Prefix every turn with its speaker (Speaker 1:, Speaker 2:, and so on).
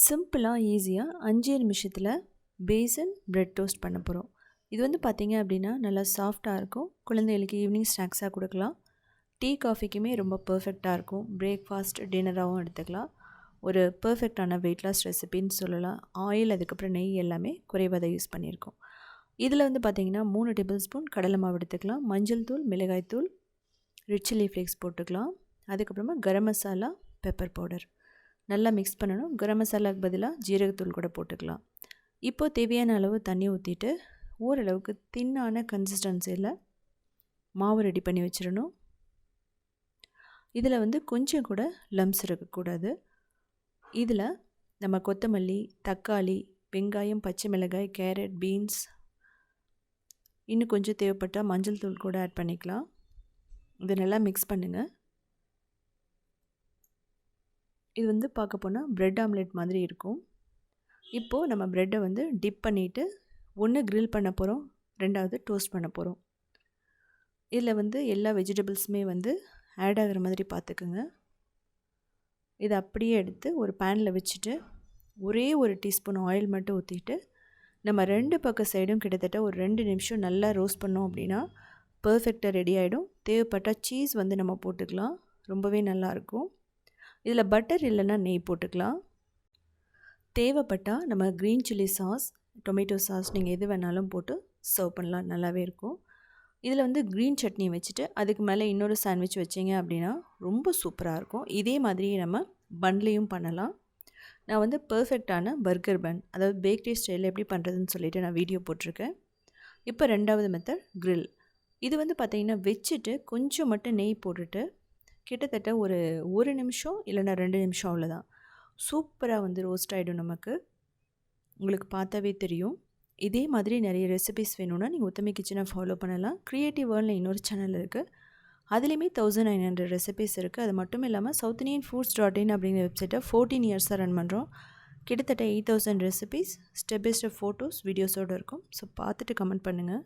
Speaker 1: சிம்பிளாக ஈஸியாக அஞ்சே நிமிஷத்தில் பேசன் ப்ரெட் டோஸ்ட் பண்ண போகிறோம் இது வந்து பார்த்திங்க அப்படின்னா நல்லா சாஃப்டாக இருக்கும். குழந்தைகளுக்கு ஈவினிங் ஸ்நாக்ஸாக கொடுக்கலாம். டீ காஃபிக்குமே ரொம்ப பர்ஃபெக்டாக இருக்கும். பிரேக்ஃபாஸ்ட் டின்னராகவும் எடுத்துக்கலாம். ஒரு பர்ஃபெக்டான வெயிட் லாஸ் ரெசிபின்னு சொல்லலாம். ஆயில் அதுக்கப்புறம் நெய் எல்லாமே குறைவாக தான் யூஸ் பண்ணியிருக்கோம். இதில் வந்து பார்த்திங்கன்னா மூணு டேபிள் ஸ்பூன் கடலை மாவு எடுத்துக்கலாம். மஞ்சள் தூள் மிளகாய் தூள் ரெட் சில்லி ஃப்ளேக்ஸ் போட்டுக்கலாம். அதுக்கப்புறமா கரம் மசாலா பெப்பர் பவுடர் நல்லா மிக்ஸ் பண்ணணும். கரம் மசாலாவுக்கு பதிலாக ஜீரகத்தூள் கூட போட்டுக்கலாம். இப்போது தேவையான அளவு தண்ணி ஊற்றிட்டு ஓரளவுக்கு தின்னான கன்சிஸ்டன்சியில் மாவு ரெடி பண்ணி வச்சிடணும். இதில் வந்து கொஞ்சம் கூட லம்ஸ் இருக்கக்கூடாது. இதில் நம்ம கொத்தமல்லி தக்காளி வெங்காயம் பச்சை மிளகாய் கேரட் பீன்ஸ் இன்னும் கொஞ்சம் தேவைப்பட்டால் மஞ்சள் தூள் கூட ஆட் பண்ணிக்கலாம். இதை நல்லா மிக்ஸ் பண்ணுங்கள் இது வந்து பார்க்க போனால் ப்ரெட் ஆம்லெட் மாதிரி இருக்கும். இப்போது நம்ம ப்ரெட்டை வந்து டிப் பண்ணிவிட்டு ஒன்று க்ரில் பண்ண போகிறோம் ரெண்டாவது டோஸ்ட் பண்ண போகிறோம் இதில் வந்து எல்லா வெஜிடபிள்ஸுமே வந்து ஆட் ஆகிற மாதிரி பார்த்துக்குங்க. இதை அப்படியே எடுத்து ஒரு பேனில் வச்சுட்டு ஒரே ஒரு டீஸ்பூன் ஆயில் மட்டும் ஊற்றிட்டு நம்ம ரெண்டு பக்க சைடும் கிட்டத்தட்ட ஒரு ரெண்டு நிமிஷம் நல்லா ரோஸ்ட் பண்ணோம் அப்படின்னா பர்ஃபெக்டாக ரெடி ஆகிடும் தேவைப்பட்டால் சீஸ் வந்து நம்ம போட்டுக்கலாம். ரொம்பவே நல்லாயிருக்கும் இதில் பட்டர் இல்லைன்னா நெய் போட்டுக்கலாம். தேவைப்பட்டால் நம்ம green chilli sauce tomato sauce நீங்கள் எது வேணாலும் போட்டு சர்வ் பண்ணலாம் நல்லாவே இருக்கும். இதில் வந்து க்ரீன் சட்னி வச்சுட்டு அதுக்கு மேலே இன்னொரு சாண்ட்விச் வச்சிங்க அப்படின்னா ரொம்ப சூப்பராக இருக்கும். இதே மாதிரி நம்ம பன்லேயும் பண்ணலாம். நான் வந்து பர்ஃபெக்டான பர்கர் பன் அதாவது பேக்கரி ஸ்டைலில் எப்படி பண்ணுறதுன்னு சொல்லிவிட்டு நான் வீடியோ போட்டிருக்கேன். இப்போ ரெண்டாவது மெத்தட் க்ரில் இது வந்து பார்த்திங்கன்னா வச்சுட்டு கொஞ்சம் மட்டும் நெய் போட்டுட்டு கிட்டத்தட்ட ஒரு ஒரு நிமிஷம் இல்லைன்னா ரெண்டு நிமிஷம் அவ்வளோதான். சூப்பராக வந்து ரோஸ்ட் ஆகிடும் நமக்கு. உங்களுக்கு பார்த்தாவே தெரியும். இதே மாதிரி நிறைய ரெசிபிஸ் வேணும்னா நீங்கள் உத்தமி கிச்சனை ஃபாலோ பண்ணலாம். க்ரியேட்டிவ் வேர்ல்டில் இன்னொரு சேனல் இருக்குது அதுலேயுமே தௌசண்ட் நைன் ஹண்ட்ரட் ரெசிபிஸ் இருக்குது அது மட்டும் இல்லாமல் South Indian foods dot in அப்படிங்கிற வெப்சைட்டை ஃபோர்டீன் இயர்ஸாக ரன் பண்ணுறோம் கிட்டத்தட்ட eight thousand recipes step by step photos வீடியோஸோடு இருக்கும். ஸோ பார்த்துட்டு கமெண்ட் பண்ணுங்கள்